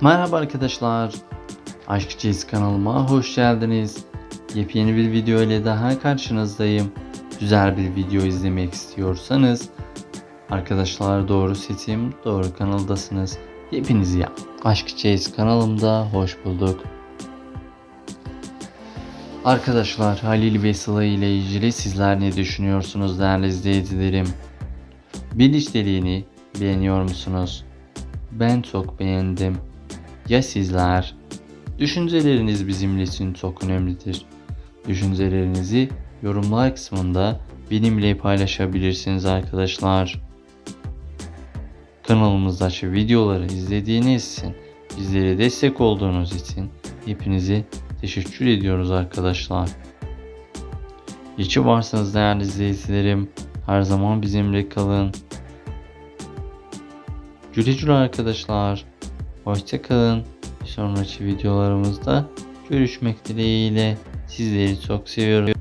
Merhaba arkadaşlar. Aşk Çeyiz kanalıma hoş geldiniz. Yepyeni bir video ile daha karşınızdayım. Güzel bir video izlemek istiyorsanız arkadaşlar doğru seçim, doğru kanaldasınız. Hepinizi ya Aşk Çeyiz kanalımda hoş bulduk. Arkadaşlar Halil ve Sıla ile ilgili sizler ne düşünüyorsunuz değerli izleyicilerim? Bir işlediğini beğeniyor musunuz? Ben çok beğendim. Ya sizler? Düşünceleriniz bizim için çok önemlidir. Düşüncelerinizi yorumlar kısmında benimle paylaşabilirsiniz arkadaşlar. Kanalımızdaki videoları izlediğiniz için, bizlere destek olduğunuz için hepinize teşekkür ediyoruz arkadaşlar. Ki varsınız değerli izleyicilerim. Her zaman bizimle kalın. Güle güle arkadaşlar. Hoşçakalın. Sonraki videolarımızda görüşmek dileğiyle. Sizleri çok seviyorum.